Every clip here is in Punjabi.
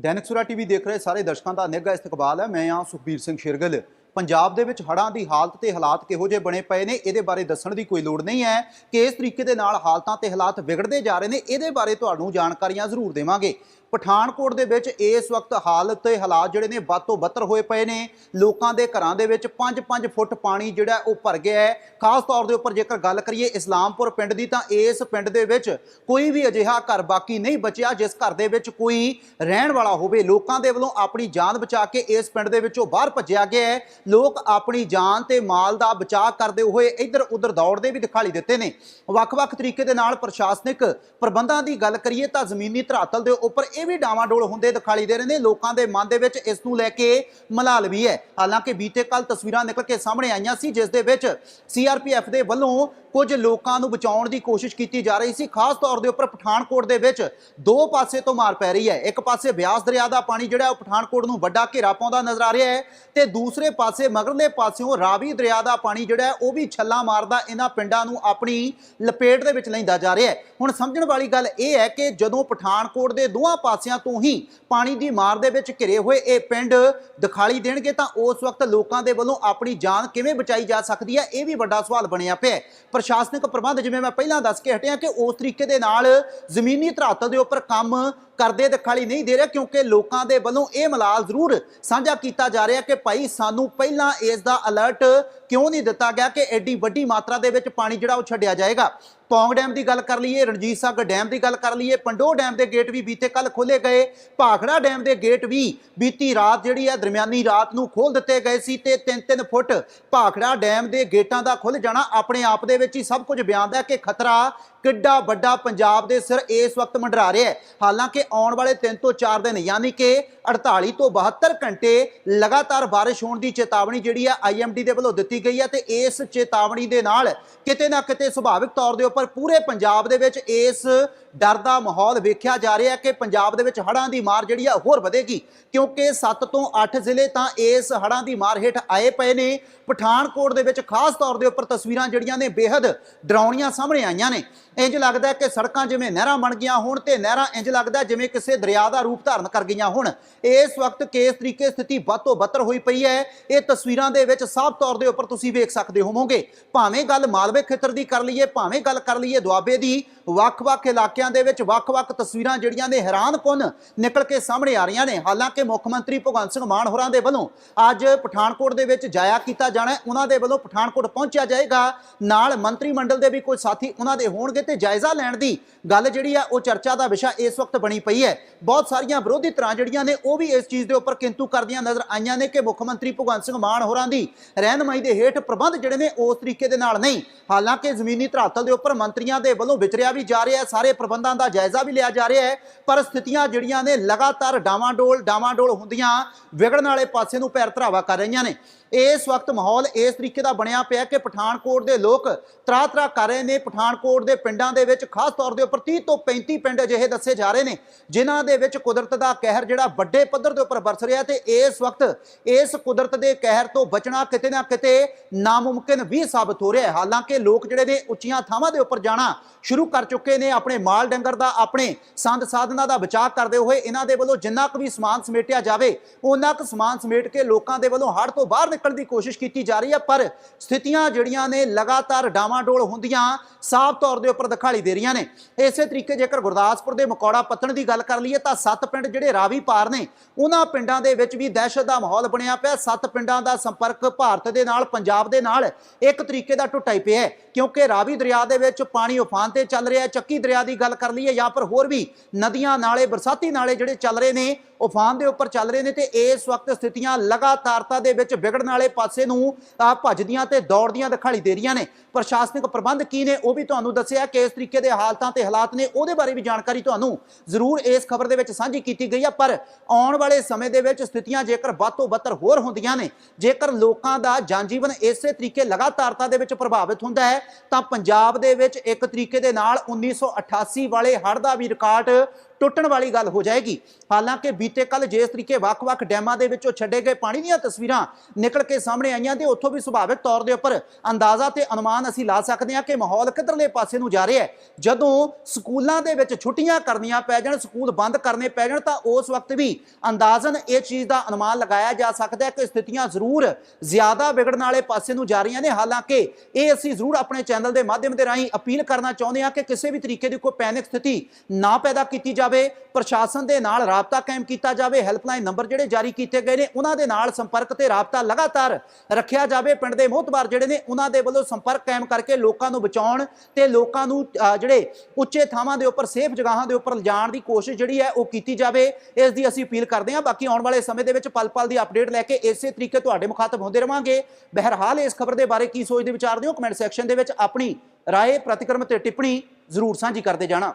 ਦੈਨਿਕ ਸੁਰਾ ਟੀਵੀ ਦੇਖ ਰਹੇ ਸਾਰੇ ਦਰਸ਼ਕਾਂ ਦਾ ਨਿੱਘਾ ਇਸਤਕਬਾਲ ਹੈ। ਮੈਂ ਹਾਂ ਸੁਖਬੀਰ ਸਿੰਘ ਸ਼ੇਰਗਿੱਲ। ਪੰਜਾਬ ਦੇ ਵਿੱਚ ਹੜ੍ਹਾਂ ਦੀ ਹਾਲਤ ਤੇ ਹਾਲਾਤ ਕਿਹੋ ਜਿਹੇ ਬਣੇ ਪਏ ਨੇ, ਇਹਦੇ ਬਾਰੇ ਦੱਸਣ ਦੀ ਕੋਈ ਲੋੜ ਨਹੀਂ ਹੈ। ਕਿ ਇਸ ਤਰੀਕੇ ਦੇ ਨਾਲ ਹਾਲਤਾਂ ਤੇ ਹਾਲਾਤ ਵਿਗੜਦੇ ਜਾ ਰਹੇ ਨੇ, ਇਹਦੇ ਬਾਰੇ ਤੁਹਾਨੂੰ ਜਾਣਕਾਰੀਆਂ ਜ਼ਰੂਰ ਦੇਵਾਂਗੇ। ਪਠਾਨਕੋਟ ਦੇ ਵਿੱਚ ਇਸ ਵਕਤ ਹਾਲਤ ਤੇ ਹਾਲਾਤ ਜਿਹੜੇ ਨੇ ਵੱਧ ਤੋਂ ਬੱਤਰ ਹੋਏ ਪਏ ਨੇ। ਲੋਕਾਂ ਦੇ ਘਰਾਂ ਦੇ ਵਿੱਚ 5-5 ਫੁੱਟ ਪਾਣੀ ਜਿਹੜਾ ਉਹ ਭਰ ਗਿਆ ਹੈ। ਖਾਸ ਤੌਰ ਦੇ ਉੱਪਰ ਜੇਕਰ ਗੱਲ ਕਰੀਏ ਇਸਲਾਮਪੁਰ ਪਿੰਡ ਦੀ, ਤਾਂ ਇਸ ਪਿੰਡ ਦੇ ਵਿੱਚ ਕੋਈ ਵੀ ਅਜਿਹਾ ਘਰ ਬਾਕੀ ਨਹੀਂ ਬਚਿਆ, ਜਿਸ ਘਰ ਦੇ ਵਿੱਚ ਕੋਈ ਰਹਿਣ ਵਾਲਾ ਹੋਵੇ। ਲੋਕਾਂ ਦੇ ਵੱਲੋਂ ਆਪਣੀ ਜਾਨ ਬਚਾ ਕੇ ਇਸ ਪਿੰਡ ਦੇ ਵਿੱਚੋਂ ਬਾਹਰ ਭੱਜਿਆ ਗਿਆ ਹੈ। ਲੋਕ ਆਪਣੀ ਜਾਨ ਤੇ ਮਾਲ ਦਾ ਬਚਾਅ ਕਰਦੇ ਹੋਏ ਇੱਧਰ ਉੱਧਰ ਦੌੜਦੇ ਵੀ ਦਿਖਾਈ ਦਿੱਤੇ ਨੇ। ਵੱਖ-ਵੱਖ ਤਰੀਕੇ ਦੇ ਨਾਲ ਪ੍ਰਸ਼ਾਸਨਿਕ ਪ੍ਰਬੰਧਾਂ ਦੀ ਗੱਲ ਕਰੀਏ ਤਾਂ ਜ਼ਮੀਨੀ ਧਰਾਤਲ ਦੇ ਉੱਪਰ ਇਹ ਵੀ ਡਾਵਾਂਡੋਲ ਹੁੰਦੇ ਦਿਖਾਈ ਦੇ ਰਹੇ ਨੇ। ਲੋਕਾਂ ਦੇ ਮਨ ਦੇ ਵਿੱਚ ਇਸ ਨੂੰ ਲੈ ਕੇ ਮਲਾਲ ਵੀ ਹੈ। ਹਾਲਾਂਕਿ ਬੀਤੇ ਕੱਲ ਤਸਵੀਰਾਂ ਨਿਕਲ ਕੇ ਸਾਹਮਣੇ ਆਈਆਂ ਸੀ, ਜਿਸ ਦੇ ਵਿੱਚ ਸੀਆਰਪੀਐਫ ਦੇ ਵੱਲੋਂ ਕੁਝ ਲੋਕਾਂ ਨੂੰ ਬਚਾਉਣ ਦੀ ਕੋਸ਼ਿਸ਼ ਕੀਤੀ ਜਾ ਰਹੀ ਸੀ, ਖਾਸ ਤੌਰ ਦੇ ਉੱਪਰ ਪਠਾਨਕੋਟ ਦੇ ਵਿੱਚ ਦੋ ਪਾਸੇ ਤੋਂ ਮਾਰ ਪੈ ਰਹੀ ਹੈ। ਇੱਕ ਪਾਸੇ ਬਿਆਸ ਦਰਿਆ ਦਾ ਪਾਣੀ ਜਿਹੜਾ ਉਹ ਪਠਾਨਕੋਟ ਨੂੰ ਵੱਡਾ ਘੇਰਾ ਪਾਉਂਦਾ ਨਜ਼ਰ ਆ ਰਿਹਾ ਹੈ ਤੇ ਦੂਸਰੇ ਪਾਸੇ, ਮਗਰਲੇ ਪਾਸਿਓਂ ਰਾਵੀ ਦਰਿਆ ਦਾ ਪਾਣੀ ਜਿਹੜਾ ਉਹ ਵੀ ਛੱਲਾ ਮਾਰਦਾ ਇਹਨਾਂ ਪਿੰਡਾਂ ਨੂੰ ਆਪਣੀ ਲਪੇਟ ਦੇ ਵਿੱਚ ਲੈਂਦਾ ਜਾ ਰਿਹਾ ਹੈ। ਹੁਣ ਸਮਝਣ ਵਾਲੀ ਗੱਲ ਇਹ ਹੈ ਕਿ ਜਦੋਂ ਪਠਾਨਕੋਟ ਦੇ ਦੋਹਾਂ ਪਾਸਿਆਂ ਤੋਂ ਹੀ ਪਾਣੀ ਦੀ ਮਾਰ ਦੇ ਵਿੱਚ ਘਿਰੇ ਹੋਏ ਇਹ ਪਿੰਡ ਦਿਖਾਲੀ ਦੇਣਗੇ, ਤਾਂ ਉਸ ਵਕਤ ਲੋਕਾਂ ਦੇ ਵੱਲੋਂ ਆਪਣੀ ਜਾਨ ਕਿਵੇਂ ਬਚਾਈ ਜਾ ਸਕਦੀ ਹੈ, ਇਹ ਵੀ ਵੱਡਾ ਸਵਾਲ ਬਣਿਆ ਪਿਆ ਪ੍ਰਸ਼ਾਸਨਿਕ ਪ੍ਰਬੰਧ, ਜਿਵੇਂ ਮੈਂ ਪਹਿਲਾਂ ਦੱਸ ਕੇ ਹਟਿਆ ਕਿ ਉਸ ਤਰੀਕੇ ਦੇ ਨਾਲ ਜ਼ਮੀਨੀ ਧਰਾਤਲ ਦੇ ਉੱਪਰ ਕੰਮ ਕਰਦੇ ਦਿਖਾਈ ਨਹੀਂ ਦੇ ਰਿਹਾ, ਕਿਉਂਕਿ ਲੋਕਾਂ ਦੇ ਵੱਲੋਂ ਇਹ ਮਲਾਲ ਜ਼ਰੂਰ ਸਾਂਝਾ ਕੀਤਾ ਜਾ ਰਿਹਾ ਕਿ ਭਾਈ ਸਾਨੂੰ ਪਹਿਲਾਂ ਇਸ ਦਾ ਅਲਰਟ ਕਿਉਂ ਨਹੀਂ ਦਿੱਤਾ ਗਿਆ ਕਿ ਐਡੀ ਵੱਡੀ ਮਾਤਰਾ ਦੇ ਵਿੱਚ ਪਾਣੀ ਜਿਹੜਾ ਉਹ ਛੱਡਿਆ ਜਾਏਗਾ। ਪੌਂਗ ਡੈਮ ਦੀ ਗੱਲ ਕਰ ਲਈਏ, ਰਣਜੀਤ ਸਾਗਰ ਡੈਮ ਦੀ ਗੱਲ ਕਰ ਲਈਏ, ਪੰਡੋ ਡੈਮ ਦੇ ਗੇਟ ਵੀ ਬੀਤੇ ਕੱਲ ਖੋਲੇ ਗਏ, ਭਾਖੜਾ ਡੈਮ ਦੇ ਗੇਟ ਵੀ ਬੀਤੀ ਰਾਤ ਜਿਹੜੀ ਹੈ ਦਰਮਿਆਨੀ ਰਾਤ ਨੂੰ ਖੋਲ ਦਿੱਤੇ ਗਏ ਸੀ ਤੇ 3-3 ਫੁੱਟ ਭਾਖੜਾ ਡੈਮ ਦੇ ਗੇਟਾਂ ਦਾ ਖੁੱਲ ਜਾਣਾ ਆਪਣੇ ਆਪ ਦੇ ਵਿੱਚ ਹੀ ਸਭ ਕੁਝ ਬਿਆਨਦਾ ਹੈ ਕਿ ਖਤਰਾ ਕਿੱਡਾ ਵੱਡਾ ਪੰਜਾਬ ਦੇ ਸਿਰ ਇਸ ਵਕਤ ਮੰਡਰਾ ਰਿਹਾ ਹੈ। ਹਾਲਾਂਕਿ ਆਉਣ ਵਾਲੇ 3 ਤੋਂ 4 ਦਿਨ, ਯਾਨੀ ਕਿ 48 ਤੋਂ 72 ਘੰਟੇ ਲਗਾਤਾਰ ਬਾਰਿਸ਼ ਹੋਣ ਦੀ ਚੇਤਾਵਨੀ ਜਿਹੜੀ ਹੈ ਆਈਐਮਡੀ ਦੇ ਵੱਲੋਂ ਦਿੱਤੀ ਗਈ ਹੈ ਤੇ ਇਸ ਚੇਤਾਵਨੀ ਦੇ ਨਾਲ ਕਿਤੇ ਨਾ ਕਿਤੇ ਸੁਭਾਵਿਕ ਤੌਰ ਦੇ ਉੱਪਰ ਪੂਰੇ ਪੰਜਾਬ ਦੇ ਵਿੱਚ ਇਸ ਡਰ ਦਾ ਮਾਹੌਲ ਵੇਖਿਆ ਜਾ ਰਿਹਾ ਹੈ ਕਿ ਪੰਜਾਬ ਦੇ ਵਿੱਚ ਹੜ੍ਹਾਂ ਦੀ ਮਾਰ ਜਿਹੜੀ ਆ ਹੋਰ ਵਧੇਗੀ, ਕਿਉਂਕਿ 7 ਤੋਂ 8 ਜ਼ਿਲ੍ਹੇ ਤਾਂ ਇਸ ਹੜ੍ਹਾਂ ਦੀ ਮਾਰ ਹੇਠ ਆਏ ਪਏ ਨੇ। ਪਠਾਨਕੋਟ ਦੇ ਵਿੱਚ ਖਾਸ ਤੌਰ ਦੇ ਉੱਪਰ ਤਸਵੀਰਾਂ ਜਿਹੜੀਆਂ ਨੇ ਬੇहद ਡਰਾਉਣੀਆਂ ਸਾਹਮਣੇ ਆਈਆਂ ਨੇ। ਇੰਜ ਲੱਗਦਾ ਕਿ ਸੜਕਾਂ ਜਿਵੇਂ ਨਹਿਰਾਂ ਬਣ ਗਈਆਂ ਹੋਣ ਤੇ ਨਹਿਰਾਂ ਇੰਜ ਲੱਗਦਾ ਜਿਵੇਂ ਕਿਸੇ ਦਰਿਆ ਦਾ ਰੂਪ ਧਾਰਨ ਕਰ ਗਈਆਂ ਹੋਣ। ਇਸ ਵਕਤ ਕਿਸ ਤਰੀਕੇ ਸਥਿਤੀ ਵੱਧ ਤੋਂ ਬੱਤਰ ਹੋਈ ਪਈ ਹੈ, ਇਹ ਤਸਵੀਰਾਂ ਦੇ ਵਿੱਚ ਸਾਫ਼ ਤੌਰ ਦੇ ਉੱਪਰ ਤੁਸੀਂ ਵੇਖ ਸਕਦੇ ਹੋਵੋਗੇ। ਭਾਵੇਂ ਗੱਲ ਮਾਲਵੇ ਖੇਤਰ ਦੀ ਕਰ ਲਈਏ, ਭਾਵੇਂ ਗੱਲ ਕਰ ਲਈਏ ਦੁਆਬੇ ਦੀ ਵੱਖ-ਵੱਖ ਇਲਾਕਿਆਂ ਦੇ ਵਿੱਚ ਵੱਖ-ਵੱਖ ਤਸਵੀਰਾਂ ਜਿਹੜੀਆਂ ਨੇ ਹੈਰਾਨ ਹੈਰਾਨਕੁਨ ਨਿਕਲ ਕੇ ਸਾਹਮਣੇ ਆ ਰਹੀਆਂ ਨੇ। ਹਾਲਾਂਕਿ ਮੁੱਖ ਮੰਤਰੀ ਭਗਵੰਤ ਸਿੰਘ ਮਾਨ ਹੋਰਾਂ ਦੇ ਵੱਲੋਂ ਅੱਜ ਪਠਾਨਕੋਟ ਦੇ ਵਿੱਚ ਜਾਇਆ ਕੀਤਾ ਜਾਣਾ ਉਹਨਾਂ ਦੇ ਵੱਲੋਂ ਪਠਾਨਕੋਟ ਪਹੁੰਚਿਆ ਜਾਏਗਾ। ਨਾਲ ਮੰਤਰੀ ਮੰਡਲ ਦੇ ਵੀ ਕੁਝ ਸਾਥੀ ਉਹਨਾਂ ਦੇ ਹੋਣਗੇ ਤੇ ਜਾਇਜ਼ਾ ਲੈਣ ਦੀ ਗੱਲ ਜਿਹੜੀ ਆ, ਉਹ ਚਰਚਾ ਦਾ ਵਿਸ਼ਾ ਇਸ ਵਕਤ ਬਣੀ ਪਈ ਹੈ। ਬਹੁਤ ਸਾਰੀਆਂ ਵਿਰੋਧੀ ਧਿਰਾਂ ਜਿਹੜੀਆਂ ਨੇ, ਉਹ ਵੀ ਇਸ ਚੀਜ਼ ਦੇ ਉੱਪਰ ਕਿੰਤੂ ਕਰਦੀਆਂ ਨਜ਼ਰ ਆਈਆਂ ਨੇ ਕਿ ਮੁੱਖ ਮੰਤਰੀ ਭਗਵੰਤ ਸਿੰਘ ਮਾਨ ਹੋਰਾਂ ਦੀ ਰਹਿਨਮਾਈ ਦੇ ਹੇਠ ਪ੍ਰਬੰਧ ਜਿਹੜੇ ਨੇ ਉਸ ਤਰੀਕੇ ਦੇ ਨਾਲ ਨਹੀਂ। ਹਾਲਾਂਕਿ ਜ਼ਮੀਨੀ ਧਰਾਤਲ ਦੇ ਉੱਪਰ ਮੰਤਰੀਆਂ ਦੇ ਵੱਲੋਂ ਵਿਚਰਿਆ ਵੀ ਵੀ ਜਾ ਰਿਹਾ ਹੈ, ਸਾਰੇ ਪ੍ਰਬੰਧਾਂ ਦਾ ਜਾਇਜ਼ਾ ਵੀ ਲਿਆ ਜਾ ਰਿਹਾ ਹੈ, ਪਰ ਸਥਿਤੀਆਂ ਜਿਹੜੀਆਂ ਨੇ ਲਗਾਤਾਰ ਡਾਵਾਂਡੋਲ ਡਾਵਾਂਡੋਲ ਹੁੰਦੀਆਂ ਵਿਗੜਨ ਵਾਲੇ ਪਾਸੇ ਨੂੰ ਪੈਰ ਧਰਾਵਾ ਕਰ ਰਹੀਆਂ ਨੇ। ਇਸ ਵਕਤ ਮਾਹੌਲ ਇਸ ਤਰੀਕੇ ਦਾ ਬਣਿਆ ਪਿਆ ਕਿ ਪਠਾਨਕੋਟ ਦੇ ਲੋਕ ਤਰਾ ਤਰਾ ਕਰ ਰਹੇ ਨੇ। ਪਠਾਨਕੋਟ ਦੇ ਪਿੰਡਾਂ ਦੇ ਵਿੱਚ ਖਾਸ ਤੌਰ ਦੇ ਉੱਪਰ 30 ਤੋਂ 35 ਪਿੰਡ ਅਜਿਹੇ ਦੱਸੇ ਜਾ ਰਹੇ ਨੇ, ਜਿਨ੍ਹਾਂ ਦੇ ਵਿੱਚ ਕੁਦਰਤ ਦਾ ਕਹਿਰ ਜਿਹੜਾ ਵੱਡੇ ਪੱਧਰ ਦੇ ਉੱਪਰ ਬਰਸ ਰਿਹਾ ਤੇ ਇਸ ਵਕਤ ਇਸ ਕੁਦਰਤ ਦੇ ਕਹਿਰ ਤੋਂ ਬਚਣਾ ਕਿਤੇ ਨਾ ਕਿਤੇ ਨਾਮੁਮਕਿਨ ਵੀ ਸਾਬਤ ਹੋ ਰਿਹਾ ਹੈ। ਹਾਲਾਂਕਿ ਲੋਕ ਜਿਹੜੇ ਨੇ ਉੱਚੀਆਂ ਥਾਵਾਂ ਦੇ ਉੱਪਰ ਜਾਣਾ ਸ਼ੁਰੂ ਕਰ ਚੁੱਕੇ ਨੇ। ਆਪਣੇ ਮਾਲ ਡੰਗਰ ਦਾ, ਆਪਣੇ ਸੰਦ ਸਾਧਨਾਂ ਦਾ ਬਚਾਅ ਕਰਦੇ ਹੋਏ ਇਹਨਾਂ ਦੇ ਵੱਲੋਂ ਜਿੰਨਾ ਕੁ ਵੀ ਸਮਾਨ ਸਮੇਟਿਆ ਜਾਵੇ ਉਹਨਾਂ ਕੁ ਸਮਾਨ ਸਮੇਟ ਕੇ ਲੋਕਾਂ ਦੇ ਵੱਲੋਂ ਹੜ੍ਹ ਤੋਂ ਬਾਹਰ ਨਿਕਲਣ ਦੀ ਕੋਸ਼ਿਸ਼ ਕੀਤੀ ਜਾ ਰਹੀ ਹੈ, ਪਰ ਸਥਿਤੀਆਂ ਜਿਹੜੀਆਂ ਨੇ ਲਗਾਤਾਰ ਡਾਵਾਂਡੋਲ ਹੁੰਦੀਆਂ, ਸਾਫ਼ ਤੌਰ ਦੇ ਉੱਪਰ ਦਿਖਾਈ ਦੇ ਰਹੀਆਂ ਨੇ। ਇਸੇ ਤਰੀਕੇ ਜੇਕਰ ਗੁਰਦਾਸਪੁਰ ਦੇ ਮਕੌੜਾ ਪੱਤਣ ਦੀ ਗੱਲ ਕਰ ਲਈਏ, ਤਾਂ ਸੱਤ ਪਿੰਡ ਜਿਹੜੇ ਰਾਵੀ ਪਾਰ ਨੇ, ਉਹਨਾਂ ਪਿੰਡਾਂ ਦੇ ਵਿੱਚ ਵੀ ਦਹਿਸ਼ਤ ਦਾ ਮਾਹੌਲ ਬਣਿਆ ਪਿਆ। ਸੱਤ ਪਿੰਡਾਂ ਦਾ ਸੰਪਰਕ ਭਾਰਤ ਦੇ ਨਾਲ, ਪੰਜਾਬ ਦੇ ਨਾਲ ਇੱਕ ਤਰੀਕੇ ਦਾ ਟੁੱਟਾ ਹੀ ਪਿਆ ਕਿਉਂਕਿ ਰਾਵੀ ਦਰਿਆ ਦੇ ਵਿੱਚ ਪਾਣੀ ਉਫਾਨ ਤੇ ਚੱਲ ਰਿਹਾ ਚੱਕੀ ਦਰਿਆ ਦੀ ਗੱਲ ਕਰ ਲਈਏ, ਜਾਂ ਫਿਰ ਹੋਰ ਵੀ ਨਦੀਆਂ ਨਾਲੇ, ਬਰਸਾਤੀ ਨਾਲੇ ਜਿਹੜੇ ਚੱਲ ਰਹੇ ਨੇ, ਉਫਾਨ ਦੇ ਉੱਪਰ ਚੱਲ ਰਹੇ ਨੇ, ਤੇ ਇਸ ਵਕਤ ਸਥਿਤੀਆਂ ਲਗਾਤਾਰਤਾ ਦੇ ਵਿੱਚ ਵਿਗੜਨ ਵਾਲੇ ਪਾਸੇ ਨੂੰ ਭੱਜਦੀਆਂ ਤੇ ਦੌੜਦੀਆਂ ਦਿਖਾਈ ਦੇ ਰਹੀਆਂ ਨੇ। ਪ੍ਰਸ਼ਾਸਨਿਕ ਪ੍ਰਬੰਧ ਕੀ ਨੇ ਉਹ ਵੀ ਤੁਹਾਨੂੰ ਦੱਸਿਆ ਕਿ ਤਰੀਕੇ ਦੇ ਹਾਲਤਾਂ ਤੇ ਹਾਲਾਤ ਨੇ, ਉਹਦੇ ਬਾਰੇ ਵੀ ਜਾਣਕਾਰੀ ਤੁਹਾਨੂੰ ਜ਼ਰੂਰ ਇਸ ਖਬਰ ਦੇ ਵਿੱਚ ਸਾਂਝੀ ਕੀਤੀ ਗਈ ਆ। ਪਰ ਆਉਣ ਵਾਲੇ ਸਮੇਂ ਦੇ ਵਿੱਚ ਸਥਿਤੀਆਂ ਜੇਕਰ ਵੱਧ ਤੋਂ ਬੱਤਰ ਹੋਰ ਹੁੰਦੀਆਂ ਨੇ, ਜੇਕਰ ਲੋਕਾਂ ਦਾ ਜਨਜੀਵਨ ਇਸੇ ਤਰੀਕੇ ਲਗਾਤਾਰਤਾ ਦੇ ਵਿੱਚ ਪ੍ਰਭਾਵਿਤ ਹੁੰਦਾ ਹੈ, ਤਾਂ ਪੰਜਾਬ ਦੇ ਵਿੱਚ ਇੱਕ ਤਰੀਕੇ ਦੇ ਨਾਲ 1988 ਵਾਲੇ ਹੜ੍ਹ ਦਾ ਵੀ ਰਿਕਾਰਡ ਟੁੱਟਣ ਵਾਲੀ ਗੱਲ ਹੋ ਜਾਏਗੀ। ਹਾਲਾਂਕਿ ਬੀਤੇ ਕੱਲ ਜਿਸ ਤਰੀਕੇ ਵੱਖ-ਵੱਖ ਡੈਮਾਂ ਦੇ ਵਿੱਚੋਂ ਛੱਡੇ ਗਏ ਪਾਣੀ ਦੀਆਂ ਤਸਵੀਰਾਂ ਨਿਕਲ ਕੇ ਸਾਹਮਣੇ ਆਈਆਂ ਤੇ ਉੱਥੋਂ ਵੀ ਸੁਭਾਵਿਕ ਤੌਰ ਦੇ ਉੱਪਰ ਅੰਦਾਜ਼ਾ ਤੇ ਅਨੁਮਾਨ ਅਸੀਂ ਲਾ ਸਕਦੇ ਹਾਂ ਕਿ ਮਾਹੌਲ ਕਿੱਧਰਲੇ ਪਾਸੇ ਨੂੰ ਜਾ ਰਿਹਾ ਹੈ। ਜਦੋਂ ਸਕੂਲਾਂ ਦੇ ਵਿੱਚ ਛੁੱਟੀਆਂ ਕਰਨੀਆਂ ਪੈ ਜਾਣ, ਸਕੂਲ ਬੰਦ ਕਰਨੇ ਪੈ ਜਾਣ, ਤਾਂ ਉਸ ਵਕਤ ਵੀ ਅੰਦਾਜ਼ਨ ਇਹ ਚੀਜ਼ ਦਾ ਅਨੁਮਾਨ ਲਗਾਇਆ ਜਾ ਸਕਦਾ ਹੈ ਕਿ ਸਥਿਤੀਆਂ ਜ਼ਰੂਰ ਜ਼ਿਆਦਾ ਵਿਗੜਨ ਵਾਲੇ ਪਾਸੇ ਨੂੰ ਜਾ ਰਹੀਆਂ ਨੇ। ਹਾਲਾਂਕਿ ਇਹ ਅਸੀਂ ਜ਼ਰੂਰ ਆਪਣੇ ਚੈਨਲ ਦੇ ਮਾਧਿਅਮ ਦੇ ਰਾਹੀਂ ਅਪੀਲ ਕਰਨਾ ਚਾਹੁੰਦੇ ਹਾਂ ਕਿ ਕਿਸੇ ਵੀ ਤਰੀਕੇ ਦੀ ਕੋਈ ਪੈਨਿਕ ਸਥਿਤੀ ਨਾ ਪੈਦਾ ਕੀਤੀ ਜਾਵੇ, ਪ੍ਰਸ਼ਾਸਨ ਦੇ ਨਾਲ ਰਾਬਤਾ ਕਾਇਮ ਕੀਤਾ ਜਾਵੇ ਹੈਲਪਲਾਈਨ ਨੰਬਰ ਜਿਹੜੇ ਜਾਰੀ ਕੀਤੇ ਗਏ ਨੇ, ਉਹਨਾਂ ਦੇ ਨਾਲ ਸੰਪਰਕ ਤੇ ਰਾਬਤਾ ਲਗਾਤਾਰ ਰੱਖਿਆ ਜਾਵੇ। ਪਿੰਡ ਦੇ ਮੋਹਤਬਾਰ ਜਿਹੜੇ ਨੇ, ਉਹਨਾਂ ਦੇ ਵੱਲੋਂ ਸੰਪਰਕ ਕਾਇਮ ਕਰਕੇ ਲੋਕਾਂ ਨੂੰ ਬਚਾਉਣ ਤੇ ਲੋਕਾਂ ਨੂੰ ਜਿਹੜੇ ਉੱਚੇ ਥਾਵਾਂ ਦੇ ਉੱਪਰ ਸੇਫ ਜਗ੍ਹਾਵਾਂ ਦੇ ਉੱਪਰ ਲਿਜਾਣ ਦੀ ਕੋਸ਼ਿਸ਼ ਜਿਹੜੀ ਹੈ, ਉਹ ਕੀਤੀ ਜਾਵੇ। ਇਸ ਦੀ ਅਸੀਂ ਅਪੀਲ ਕਰਦੇ ਹਾਂ। ਬਾਕੀ ਆਉਣ ਵਾਲੇ ਸਮੇਂ ਦੇ ਵਿੱਚ ਪਲ-ਪਲ ਦੀ ਅਪਡੇਟ ਲੈ ਕੇ ਇਸੇ ਤਰੀਕੇ ਤੁਹਾਡੇ ਮੁਖਾਤਬ ਹੁੰਦੇ ਰਵਾਂਗੇ। ਬਹਿਰਹਾਲ ਇਸ ਖਬਰ ਦੇ ਬਾਰੇ ਕੀ ਸੋਚਦੇ ਵਿਚਾਰਦੇ ਹੋ ਕਮੈਂਟ ਸੈਕਸ਼ਨ ਦੇ ਵਿੱਚ ਆਪਣੀ ਰਾਏ, ਪ੍ਰਤੀਕਰਮ ਤੇ ਟਿੱਪਣੀ ਜ਼ਰੂਰ ਸਾਂਝੀ ਕਰਦੇ ਜਾਣਾ।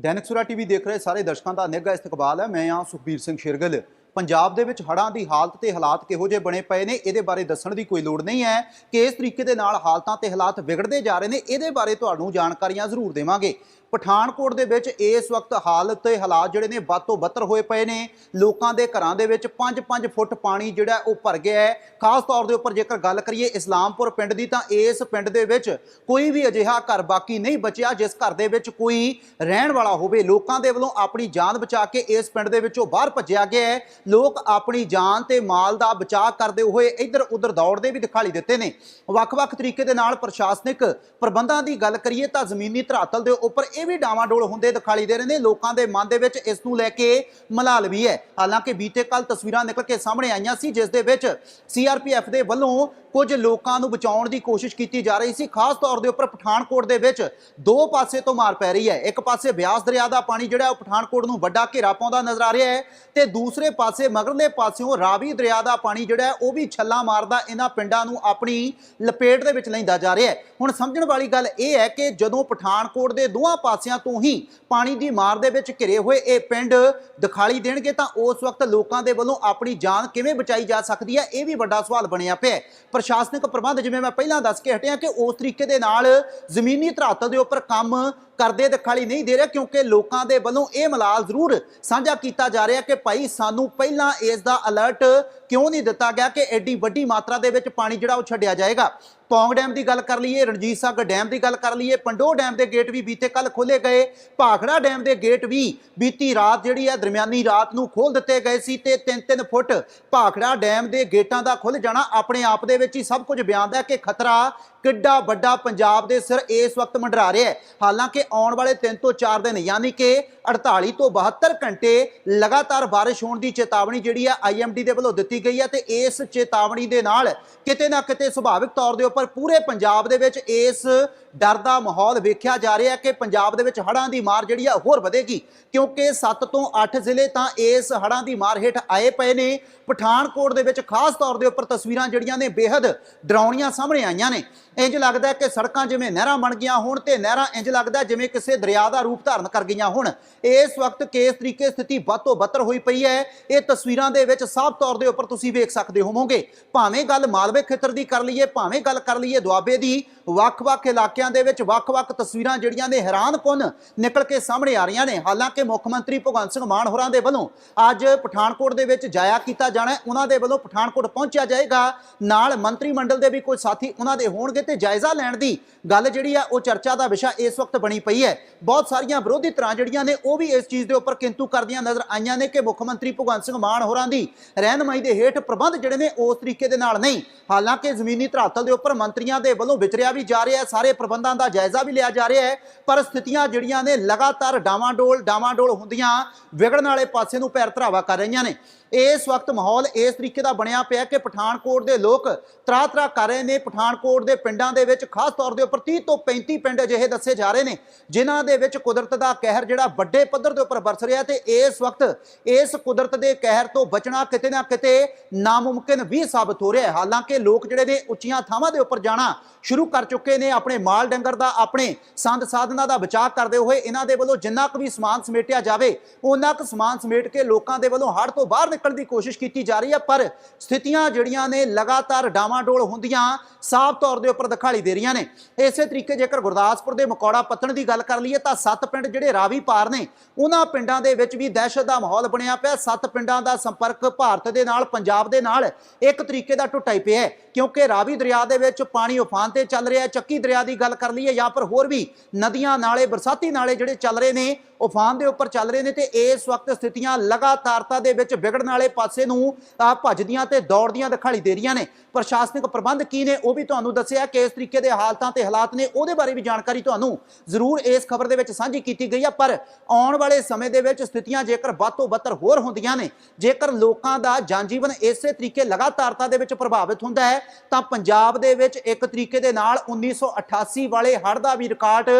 ਦੈਨਿਕ ਸੁਰਾ ਟੀਵੀ ਦੇਖ ਰਹੇ ਸਾਰੇ ਦਰਸ਼ਕਾਂ ਦਾ ਨਿੱਘਾ ਇਸਤਕਬਾਲ ਹੈ। ਮੈਂ ਹਾਂ ਸੁਖਬੀਰ ਸਿੰਘ ਸ਼ੇਰਗਿੱਲ। ਪੰਜਾਬ ਦੇ ਵਿੱਚ ਹੜ੍ਹਾਂ ਦੀ ਹਾਲਤ ਤੇ ਹਾਲਾਤ ਕਿਹੋ ਜਿਹੇ ਬਣੇ ਪਏ ਨੇ, ਇਹਦੇ ਬਾਰੇ ਦੱਸਣ ਦੀ ਕੋਈ ਲੋੜ ਨਹੀਂ ਹੈ। ਕਿ ਇਸ ਤਰੀਕੇ ਦੇ ਨਾਲ ਹਾਲਤਾਂ ਤੇ ਹਾਲਾਤ ਵਿਗੜਦੇ ਜਾ ਰਹੇ ਨੇ, ਇਹਦੇ ਬਾਰੇ ਤੁਹਾਨੂੰ ਜਾਣਕਾਰੀਆਂ ਜ਼ਰੂਰ ਦੇਵਾਂਗੇ। ਪਠਾਨਕੋਟ ਦੇ ਵਿੱਚ ਇਸ ਵਕਤ ਹਾਲਤ ਤੇ ਹਾਲਾਤ ਜਿਹੜੇ ਨੇ ਵੱਧ ਤੋਂ ਬੱਤਰ ਹੋਏ ਪਏ ਨੇ। ਲੋਕਾਂ ਦੇ ਘਰਾਂ ਦੇ ਵਿੱਚ 5-5 ਫੁੱਟ ਪਾਣੀ ਜਿਹੜਾ ਉਹ ਭਰ ਗਿਆ ਹੈ। ਖਾਸ ਤੌਰ ਦੇ ਉੱਪਰ ਜੇਕਰ ਗੱਲ ਕਰੀਏ ਇਸਲਾਮਪੁਰ ਪਿੰਡ ਦੀ, ਤਾਂ ਇਸ ਪਿੰਡ ਦੇ ਵਿੱਚ ਕੋਈ ਵੀ ਅਜਿਹਾ ਘਰ ਬਾਕੀ ਨਹੀਂ ਬਚਿਆ, ਜਿਸ ਘਰ ਦੇ ਵਿੱਚ ਕੋਈ ਰਹਿਣ ਵਾਲਾ ਹੋਵੇ। ਲੋਕਾਂ ਦੇ ਵੱਲੋਂ ਆਪਣੀ ਜਾਨ ਬਚਾ ਕੇ ਇਸ ਪਿੰਡ ਦੇ ਵਿੱਚੋਂ ਬਾਹਰ ਭੱਜਿਆ ਗਿਆ ਹੈ। ਲੋਕ ਆਪਣੀ ਜਾਨ ਤੇ ਮਾਲ ਦਾ ਬਚਾਅ ਕਰਦੇ ਹੋਏ ਇੱਧਰ ਉੱਧਰ ਦੌੜਦੇ ਵੀ ਦਿਖਾਈ ਦਿੱਤੇ ਨੇ। ਵੱਖ-ਵੱਖ ਤਰੀਕੇ ਦੇ ਨਾਲ ਪ੍ਰਸ਼ਾਸਨਿਕ ਪ੍ਰਬੰਧਾਂ ਦੀ ਗੱਲ ਕਰੀਏ ਤਾਂ ਜ਼ਮੀਨੀ ਧਰਾਤਲ ਦੇ ਉੱਪਰ ਇਹ ਵੀ ਡਾਵਾਂਡੋਲ ਹੁੰਦੇ ਦਿਖਾਈ ਦੇ ਰਹੇ ਨੇ। ਲੋਕਾਂ ਦੇ ਮਨ ਦੇ ਵਿੱਚ ਇਸ ਨੂੰ ਲੈ ਕੇ ਮਲਾਲ ਵੀ ਹੈ। ਹਾਲਾਂਕਿ ਬੀਤੇ ਕੱਲ ਤਸਵੀਰਾਂ ਨਿਕਲ ਕੇ ਸਾਹਮਣੇ ਆਈਆਂ ਸੀ, ਜਿਸ ਦੇ ਵਿੱਚ ਸੀਆਰਪੀਐਫ ਦੇ ਵੱਲੋਂ ਕੁਝ ਲੋਕਾਂ ਨੂੰ ਬਚਾਉਣ ਦੀ ਕੋਸ਼ਿਸ਼ ਕੀਤੀ ਜਾ ਰਹੀ ਸੀ। ਖਾਸ ਤੌਰ ਦੇ ਉੱਪਰ ਪਠਾਨਕੋਟ ਦੇ ਵਿੱਚ ਦੋ ਪਾਸੇ ਤੋਂ ਮਾਰ ਪੈ ਰਹੀ ਹੈ। ਇੱਕ ਪਾਸੇ ਬਿਆਸ ਦਰਿਆ ਦਾ ਪਾਣੀ ਜਿਹੜਾ ਉਹ ਪਠਾਨਕੋਟ ਨੂੰ ਵੱਡਾ ਘੇਰਾ ਪਾਉਂਦਾ ਨਜ਼ਰ ਆ ਰਿਹਾ ਹੈ ਤੇ ਦੂਸਰੇ ਪਾਸੇ ਮਗਰਲੇ ਪਾਸਿਓਂ ਰਾਵੀ ਦਰਿਆ ਦਾ ਪਾਣੀ ਜਿਹੜਾ ਉਹ ਵੀ ਛੱਲਾ ਮਾਰਦਾ ਇਹਨਾਂ ਪਿੰਡਾਂ ਨੂੰ ਆਪਣੀ ਲਪੇਟ ਦੇ ਵਿੱਚ ਲੈਂਦਾ ਜਾ ਰਿਹਾ ਹੈ। ਹੁਣ ਸਮਝਣ ਵਾਲੀ ਗੱਲ ਇਹ ਹੈ ਕਿ ਜਦੋਂ ਪਠਾਨਕੋਟ ਦੇ ਦੋਹਾਂ ਪਾਸਿਆਂ ਤੋਂ ਹੀ ਪਾਣੀ ਦੀ ਮਾਰ ਦੇ ਵਿੱਚ ਘਿਰੇ ਹੋਏ ਇਹ ਪਿੰਡ ਦਿਖਾਲੀ ਦੇਣਗੇ, ਤਾਂ ਉਸ ਵਕਤ ਲੋਕਾਂ ਦੇ ਵੱਲੋਂ ਆਪਣੀ ਜਾਨ ਕਿਵੇਂ ਬਚਾਈ ਜਾ ਸਕਦੀ ਹੈ, ਇਹ ਵੀ ਵੱਡਾ ਸਵਾਲ ਬਣਿਆ ਪਿਆ ਪ੍ਰਸ਼ਾਸਨਿਕ ਪ੍ਰਬੰਧ, ਜਿਵੇਂ ਮੈਂ ਪਹਿਲਾਂ ਦੱਸ ਕੇ ਹਟਿਆ ਕਿ ਉਸ ਤਰੀਕੇ ਦੇ ਨਾਲ ਜ਼ਮੀਨੀ ਧਰਾਤਲ ਦੇ ਉੱਪਰ ਕੰਮ ਕਰਦੇ ਦਿਖਾਈ ਨਹੀਂ ਦੇ ਰਿਹਾ ਕਿਉਂਕਿ ਲੋਕਾਂ ਦੇ ਵੱਲੋਂ ਇਹ ਮਲਾਲ ਜ਼ਰੂਰ ਸਾਂਝਾ ਕੀਤਾ ਜਾ ਰਿਹਾ ਕਿ ਭਾਈ ਸਾਨੂੰ ਪਹਿਲਾਂ ਇਸ ਦਾ ਅਲਰਟ ਕਿਉਂ ਨਹੀਂ ਦਿੱਤਾ ਗਿਆ ਕਿ ਐਡੀ ਵੱਡੀ ਮਾਤਰਾ ਦੇ ਵਿੱਚ ਪਾਣੀ ਜਿਹੜਾ ਉਹ ਛੱਡਿਆ ਜਾਏਗਾ। ਪੌਂਗ ਡੈਮ ਦੀ ਗੱਲ ਕਰ ਲਈਏ, ਰਣਜੀਤ ਸਾਗਰ ਡੈਮ ਦੀ ਗੱਲ ਕਰ ਲਈਏ, ਪੰਡੋ ਡੈਮ ਦੇ ਗੇਟ ਵੀ ਬੀਤੇ ਕੱਲ ਖੋਲੇ ਗਏ, ਭਾਖੜਾ ਡੈਮ ਦੇ ਗੇਟ ਵੀ ਬੀਤੀ ਰਾਤ ਜਿਹੜੀ ਹੈ ਦਰਮਿਆਨੀ ਰਾਤ ਨੂੰ ਖੋਲ ਦਿੱਤੇ ਗਏ ਸੀ ਤੇ 3-3 ਫੁੱਟ ਭਾਖੜਾ ਡੈਮ ਦੇ ਗੇਟਾਂ ਦਾ ਖੁੱਲ ਜਾਣਾ ਆਪਣੇ ਆਪ ਦੇ ਵਿੱਚ ਹੀ ਸਭ ਕੁਝ ਬਿਆਨਦਾ ਹੈ ਕਿ ਖਤਰਾ ਕਿੱਡਾ ਵੱਡਾ ਪੰਜਾਬ ਦੇ ਸਿਰ ਇਸ ਵਕਤ ਮੰਡਰਾ ਰਿਹਾ ਹੈ। ਹਾਲਾਂਕਿ ਆਉਣ ਵਾਲੇ 3 ਤੋਂ 4 ਦਿਨ ਯਾਨੀ ਕਿ 48 ਤੋਂ 72 ਘੰਟੇ ਲਗਾਤਾਰ ਬਾਰਿਸ਼ ਹੋਣ ਦੀ ਚੇਤਾਵਨੀ ਜਿਹੜੀ ਹੈ ਆਈਐਮਡੀ ਦੇ ਵੱਲੋਂ ਦਿੱਤੀ ਗਈ ਹੈ ਤੇ ਇਸ ਚੇਤਾਵਨੀ ਦੇ ਨਾਲ ਕਿਤੇ ਨਾ ਕਿਤੇ ਸੁਭਾਵਿਕ ਤੌਰ ਦੇ ਉੱਪਰ ਪੂਰੇ ਪੰਜਾਬ ਦੇ ਵਿੱਚ ਇਸ ਡਰ ਦਾ ਮਾਹੌਲ ਵੇਖਿਆ ਜਾ ਰਿਹਾ ਕਿ ਪੰਜਾਬ ਦੇ ਵਿੱਚ ਹੜ੍ਹਾਂ ਦੀ ਮਾਰ ਜਿਹੜੀ ਆ ਹੋਰ ਵਧੇਗੀ, ਕਿਉਂਕਿ 7 ਤੋਂ 8 ਜ਼ਿਲ੍ਹੇ ਤਾਂ ਇਸ ਹੜ੍ਹਾਂ ਦੀ ਮਾਰ ਹੇਠ ਆਏ ਪਏ ਨੇ। ਪਠਾਨਕੋਟ ਦੇ ਵਿੱਚ ਖਾਸ ਤੌਰ ਦੇ ਉੱਪਰ ਤਸਵੀਰਾਂ ਜਿਹੜੀਆਂ ਨੇ ਬੇहद ਡਰਾਉਣੀਆਂ ਸਾਹਮਣੇ ਆਈਆਂ ਨੇ। ਇੰਜ ਲੱਗਦਾ ਕਿ ਸੜਕਾਂ ਜਿਵੇਂ ਨਹਿਰਾਂ ਬਣ ਗਈਆਂ ਹੋਣ ਤੇ ਨਹਿਰਾਂ ਇੰਜ ਲੱਗਦਾ ਜਿਵੇਂ ਕਿਸੇ ਦਰਿਆ ਦਾ ਰੂਪ ਧਾਰਨ ਕਰ ਗਈਆਂ ਹੋਣ। ਇਸ ਵਕਤ ਕਿਸ ਤਰੀਕੇ ਸਥਿਤੀ ਵੱਧ ਤੋਂ ਬੱਤਰ ਹੋਈ ਪਈ ਹੈ, ਇਹ ਤਸਵੀਰਾਂ ਦੇ ਵਿੱਚ ਸਾਫ਼ ਤੌਰ ਦੇ ਉੱਪਰ ਤੁਸੀਂ ਵੇਖ ਸਕਦੇ ਹੋਵੋਗੇ। ਭਾਵੇਂ ਗੱਲ ਮਾਲਵੇ ਖੇਤਰ ਦੀ ਕਰ ਲਈਏ, ਭਾਵੇਂ ਗੱਲ ਕਰ ਲਈਏ ਦੁਆਬੇ ਦੀ, ਵੱਖ-ਵੱਖ ਇਲਾਕੇ ਇਲਾਕਿਆਂ ਦੇ ਵਿੱਚ ਵੱਖ-ਵੱਖ ਤਸਵੀਰਾਂ ਜਿਹੜੀਆਂ ਨੇ ਹੈਰਾਨ ਹੈਰਾਨਕੁਨ ਨਿਕਲ ਕੇ ਸਾਹਮਣੇ ਆ ਰਹੀਆਂ ਨੇ। ਹਾਲਾਂਕਿ ਮੁੱਖ ਮੰਤਰੀ ਭਗਵੰਤ ਸਿੰਘ ਮਾਨ ਹੋਰਾਂ ਦੇ ਵੱਲੋਂ ਅੱਜ ਪਠਾਨਕੋਟ ਦੇ ਵਿੱਚ ਜਾਇਆ ਕੀਤਾ ਜਾਣਾ ਉਹਨਾਂ ਦੇ ਵੱਲੋਂ ਪਠਾਨਕੋਟ ਪਹੁੰਚਿਆ ਜਾਏਗਾ। ਨਾਲ ਮੰਤਰੀ ਮੰਡਲ ਦੇ ਵੀ ਕੋਈ ਸਾਥੀ ਉਹਨਾਂ ਦੇ ਹੋਣਗੇ ਤੇ ਜਾਇਜ਼ਾ ਲੈਣ ਦੀ ਗੱਲ ਜਿਹੜੀ ਆ, ਉਹ ਚਰਚਾ ਦਾ ਵਿਸ਼ਾ ਇਸ ਵਕਤ ਬਣੀ ਪਈ ਹੈ। ਬਹੁਤ ਸਾਰੀਆਂ ਵਿਰੋਧੀ ਧਿਰਾਂ ਜਿਹੜੀਆਂ ਨੇ, ਉਹ ਵੀ ਇਸ ਚੀਜ਼ ਦੇ ਉੱਪਰ ਕਿੰਤੂ ਕਰਦੀਆਂ ਨਜ਼ਰ ਆਈਆਂ ਨੇ ਕਿ ਮੁੱਖ ਮੰਤਰੀ ਭਗਵੰਤ ਸਿੰਘ ਮਾਨ ਹੋਰਾਂ ਦੀ ਰਹਿਨਮਾਈ ਦੇ ਹੇਠ ਪ੍ਰਬੰਧ ਜਿਹੜੇ ਨੇ ਉਸ ਤਰੀਕੇ ਦੇ ਨਾਲ ਨਹੀਂ। ਹਾਲਾਂਕਿ ਜ਼ਮੀਨੀ ਧਰਾਤਲ ਦੇ ਉੱਪਰ ਮੰਤਰੀਆਂ ਦੇ ਵੱਲੋਂ ਵਿਚਰਿਆ ਵੀ ਜਾ ਰਿਹਾ ਸਾਰੇ ਪ੍ਰਬੰਧਾਂ ਦਾ ਜਾਇਜ਼ਾ ਵੀ ਲਿਆ ਜਾ ਰਿਹਾ ਹੈ, ਪਰ ਸਥਿਤੀਆਂ ਜਿਹੜੀਆਂ ਨੇ ਲਗਾਤਾਰ ਡਾਵਾਂਡੋਲ ਡਾਵਾਂਡੋਲ ਹੁੰਦੀਆਂ ਵਿਗੜਨ ਵਾਲੇ ਪਾਸੇ ਨੂੰ ਪੈਰ ਧਰਾਵਾ ਕਰ ਰਹੀਆਂ ਨੇ। ਇਸ ਵਕਤ ਮਾਹੌਲ ਇਸ ਤਰੀਕੇ ਦਾ ਬਣਿਆ ਪਿਆ ਕਿ ਪਠਾਨਕੋਟ ਦੇ ਲੋਕ ਤਰਾ ਤਰਾ ਕਰ ਰਹੇ ਨੇ। ਪਠਾਨਕੋਟ ਦੇ ਪਿੰਡਾਂ ਦੇ ਵਿੱਚ ਖਾਸ ਤੌਰ ਦੇ ਉੱਪਰ 30 ਤੋਂ 35 ਪਿੰਡ ਅਜਿਹੇ ਦੱਸੇ ਜਾ ਰਹੇ ਨੇ, ਜਿਨ੍ਹਾਂ ਦੇ ਵਿੱਚ ਕੁਦਰਤ ਦਾ ਕਹਿਰ ਜਿਹੜਾ ਵੱਡੇ ਪੱਧਰ ਦੇ ਉੱਪਰ ਵਰਸ ਰਿਹਾ ਤੇ ਇਸ ਵਕਤ ਇਸ ਕੁਦਰਤ ਦੇ ਕਹਿਰ ਤੋਂ ਬਚਣਾ ਕਿਤੇ ਨਾ ਕਿਤੇ ਨਾਮੁਮਕਿਨ ਵੀ ਸਾਬਤ ਹੋ ਰਿਹਾ ਹੈ। ਹਾਲਾਂਕਿ ਲੋਕ ਜਿਹੜੇ ਨੇ ਉੱਚੀਆਂ ਥਾਵਾਂ ਦੇ ਉੱਪਰ ਜਾਣਾ ਸ਼ੁਰੂ ਕਰ ਚੁੱਕੇ ਨੇ। ਆਪਣੇ ਮਾਲ ਡੰਗਰ ਦਾ, ਆਪਣੇ ਸੰਦ ਸਾਧਨਾਂ ਦਾ ਬਚਾਅ ਕਰਦੇ ਹੋਏ ਇਹਨਾਂ ਦੇ ਵੱਲੋਂ ਜਿੰਨਾ ਕੁ ਵੀ ਸਮਾਨ ਸਮੇਟਿਆ ਜਾਵੇ ਉਹਨਾਂ ਕੁ ਸਮਾਨ ਸਮੇਟ ਕੇ ਲੋਕਾਂ ਦੇ ਵੱਲੋਂ ਹੜ੍ਹ ਤੋਂ ਬਾਹਰ ਨਿਕਲਣ ਦੀ ਕੋਸ਼ਿਸ਼ ਕੀਤੀ ਜਾ ਰਹੀ ਹੈ, ਪਰ ਸਥਿਤੀਆਂ ਜਿਹੜੀਆਂ ਨੇ ਲਗਾਤਾਰ ਡਾਵਾਂਡੋਲ ਹੁੰਦੀਆਂ ਸਾਫ਼ ਤੌਰ ਦੇ ਉੱਪਰ ਦਿਖਾਈ ਦੇ ਰਹੀਆਂ ਨੇ। ਇਸੇ ਤਰੀਕੇ ਜੇਕਰ ਗੁਰਦਾਸਪੁਰ ਦੇ ਮਕੌੜਾ ਪੱਤਣ ਦੀ ਗੱਲ ਕਰ ਲਈਏ ਤਾਂ ਸੱਤ ਪਿੰਡ ਜਿਹੜੇ ਰਾਵੀ ਪਾਰ ਨੇ, ਉਹਨਾਂ ਪਿੰਡਾਂ ਦੇ ਵਿੱਚ ਵੀ ਦਹਿਸ਼ਤ ਦਾ ਮਾਹੌਲ ਬਣਿਆ ਪਿਆ। ਸੱਤ ਪਿੰਡਾਂ ਦਾ ਸੰਪਰਕ ਭਾਰਤ ਦੇ ਨਾਲ, ਪੰਜਾਬ ਦੇ ਨਾਲ ਇੱਕ ਤਰੀਕੇ ਦਾ ਟੁੱਟਾ ਹੀ ਪਿਆ ਕਿਉਂਕਿ ਰਾਵੀ ਦਰਿਆ ਦੇ ਵਿੱਚ ਪਾਣੀ ਉਫਾਨ ਤੇ ਚੱਲ ਰਿਹਾ ਚੱਕੀ ਦਰਿਆ ਦੀ ਗੱਲ ਕਰ ਲਈਏ ਜਾਂ ਫਿਰ ਹੋਰ ਵੀ ਨਦੀਆਂ ਨਾਲੇ, ਬਰਸਾਤੀ ਨਾਲੇ ਜਿਹੜੇ ਚੱਲ ਰਹੇ ਨੇ, ਉਫਾਨ ਦੇ ਉੱਪਰ ਚੱਲ ਰਹੇ ਨੇ ਤੇ ਇਸ ਵਕਤ ਸਥਿਤੀਆਂ ਲਗਾਤਾਰਤਾ ਦੇ ਵਿੱਚ ਵਿਗੜਨ ਵਾਲੇ ਪਾਸੇ ਨੂੰ ਭੱਜਦੀਆਂ ਤੇ ਦੌੜਦੀਆਂ ਦਿਖਾਈ ਦੇ ਰਹੀਆਂ ਨੇ। ਪ੍ਰਸ਼ਾਸਨਿਕ ਪ੍ਰਬੰਧ ਕੀ ਨੇ ਉਹ ਵੀ ਤੁਹਾਨੂੰ ਦੱਸਿਆ ਕਿ ਤਰੀਕੇ ਦੇ ਹਾਲਤਾਂ ਤੇ ਹਾਲਾਤ ਨੇ, ਉਹਦੇ ਬਾਰੇ ਵੀ ਜਾਣਕਾਰੀ ਤੁਹਾਨੂੰ ਜ਼ਰੂਰ ਇਸ ਖਬਰ ਦੇ ਵਿੱਚ ਸਾਂਝੀ ਕੀਤੀ ਗਈ ਹੈ ਪਰ ਆਉਣ ਵਾਲੇ ਸਮੇਂ ਦੇ ਵਿੱਚ ਸਥਿਤੀਆਂ ਜੇਕਰ ਵੱਧ ਤੋਂ ਬੱਤਰ ਹੋਰ ਹੁੰਦੀਆਂ ਨੇ, ਜੇਕਰ ਲੋਕਾਂ ਦਾ ਜਨਜੀਵਨ ਇਸੇ ਤਰੀਕੇ ਲਗਾਤਾਰਤਾ ਦੇ ਵਿੱਚ ਪ੍ਰਭਾਵਿਤ ਹੁੰਦਾ ਹੈ, ਤਾਂ ਪੰਜਾਬ ਦੇ ਵਿੱਚ ਇੱਕ ਤਰੀਕੇ ਦੇ ਨਾਲ 1988 ਵਾਲੇ ਹੜ੍ਹ ਦਾ ਵੀ ਰਿਕਾਰਡ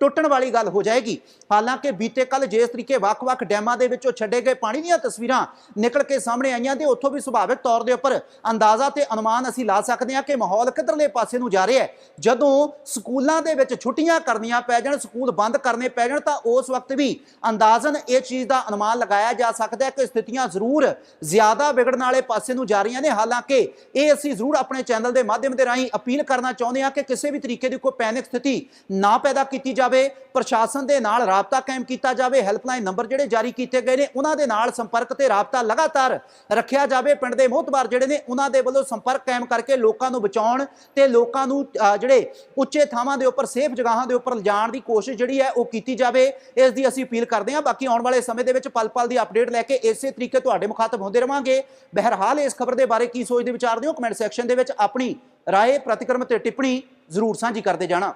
ਟੁੱਟਣ ਵਾਲੀ ਗੱਲ ਹੋ ਜਾਏਗੀ। ਹਾਲਾਂਕਿ ਬੀਤੇ ਕੱਲ ਜਿਸ ਤਰੀਕੇ ਵੱਖ-ਵੱਖ ਡੈਮਾਂ ਦੇ ਵਿੱਚੋਂ ਛੱਡੇ ਗਏ ਪਾਣੀ ਦੀਆਂ ਤਸਵੀਰਾਂ ਨਿਕਲ ਕੇ ਸਾਹਮਣੇ ਆਈਆਂ ਤੇ ਉੱਥੋਂ ਵੀ ਸੁਭਾਵਿਕ ਤੌਰ ਦੇ ਉੱਪਰ ਅੰਦਾਜ਼ਾ ਤੇ ਅਨੁਮਾਨ ਅਸੀਂ ਲਾ ਸਕਦੇ ਹਾਂ ਕਿ ਮਾਹੌਲ ਕਿੱਧਰਲੇ ਪਾਸੇ ਨੂੰ ਜਾ ਰਿਹਾ ਹੈ। ਜਦੋਂ ਸਕੂਲਾਂ ਦੇ ਵਿੱਚ ਛੁੱਟੀਆਂ ਕਰਨੀਆਂ ਪੈ ਜਾਣ, ਸਕੂਲ ਬੰਦ ਕਰਨੇ ਪੈ ਜਾਣ, ਤਾਂ ਉਸ ਵਕਤ ਵੀ ਅੰਦਾਜ਼ਨ ਇਹ ਚੀਜ਼ ਦਾ ਅਨੁਮਾਨ ਲਗਾਇਆ ਜਾ ਸਕਦਾ ਹੈ ਕਿ ਸਥਿਤੀਆਂ ਜ਼ਰੂਰ ਜ਼ਿਆਦਾ ਵਿਗੜਨ ਵਾਲੇ ਪਾਸੇ ਨੂੰ ਜਾ ਰਹੀਆਂ ਨੇ। ਹਾਲਾਂਕਿ ਇਹ ਅਸੀਂ ਜ਼ਰੂਰ ਆਪਣੇ ਚੈਨਲ ਦੇ ਮਾਧਿਅਮ ਦੇ ਰਾਹੀਂ ਅਪੀਲ ਕਰਨਾ ਚਾਹੁੰਦੇ ਹਾਂ ਕਿ ਕਿਸੇ ਵੀ ਤਰੀਕੇ ਦੀ ਕੋਈ ਪੈਨਿਕ ਸਥਿਤੀ ਨਾ ਪੈਦਾ ਕੀਤੀ ਜਾਵੇ। ਪ੍ਰਸ਼ਾਸਨ ਦੇ ਨਾਲ ਰਾਬਤਾ ਕਾਇਮ ਕੀਤਾ ਜਾਵੇ ਹੈਲਪਲਾਈਨ ਨੰਬਰ ਜਿਹੜੇ ਜਾਰੀ ਕੀਤੇ ਗਏ ਨੇ, ਉਹਨਾਂ ਦੇ ਨਾਲ ਸੰਪਰਕ ਤੇ ਰਾਬਤਾ ਲਗਾਤਾਰ ਰੱਖਿਆ ਜਾਵੇ। ਪਿੰਡ ਦੇ ਮੋਹਤਬਾਰ ਜਿਹੜੇ ਨੇ, ਉਹਨਾਂ ਦੇ ਵੱਲੋਂ ਸੰਪਰਕ ਕਾਇਮ ਕਰਕੇ ਲੋਕਾਂ ਨੂੰ ਬਚਾਉਣ ਤੇ ਲੋਕਾਂ ਨੂੰ ਜਿਹੜੇ ਉੱਚੇ ਥਾਵਾਂ ਦੇ ਉੱਪਰ, ਸੇਫ ਜਗ੍ਹਾਵਾਂ ਦੇ ਉੱਪਰ ਲਿਜਾਣ ਦੀ ਕੋਸ਼ਿਸ਼ ਜਿਹੜੀ ਹੈ, ਉਹ ਕੀਤੀ ਜਾਵੇ। ਇਸ ਦੀ ਅਸੀਂ ਅਪੀਲ ਕਰਦੇ ਹਾਂ। ਬਾਕੀ ਆਉਣ ਵਾਲੇ ਸਮੇਂ ਦੇ ਵਿੱਚ ਪਲ-ਪਲ ਦੀ ਅਪਡੇਟ ਲੈ ਕੇ ਇਸੇ ਤਰੀਕੇ ਤੁਹਾਡੇ ਮੁਖਾਤਬ ਹੁੰਦੇ ਰਵਾਂਗੇ। ਬਹਿਰਹਾਲ ਇਸ ਖਬਰ ਦੇ ਬਾਰੇ ਕੀ ਸੋਚਦੇ ਵਿਚਾਰਦੇ ਹੋ ਕਮੈਂਟ ਸੈਕਸ਼ਨ ਦੇ ਵਿੱਚ ਆਪਣੀ ਰਾਏ, ਪ੍ਰਤੀਕਰਮ ਤੇ ਟਿੱਪਣੀ ਜ਼ਰੂਰ ਸਾਂਝੀ ਕਰਦੇ ਜਾਣਾ।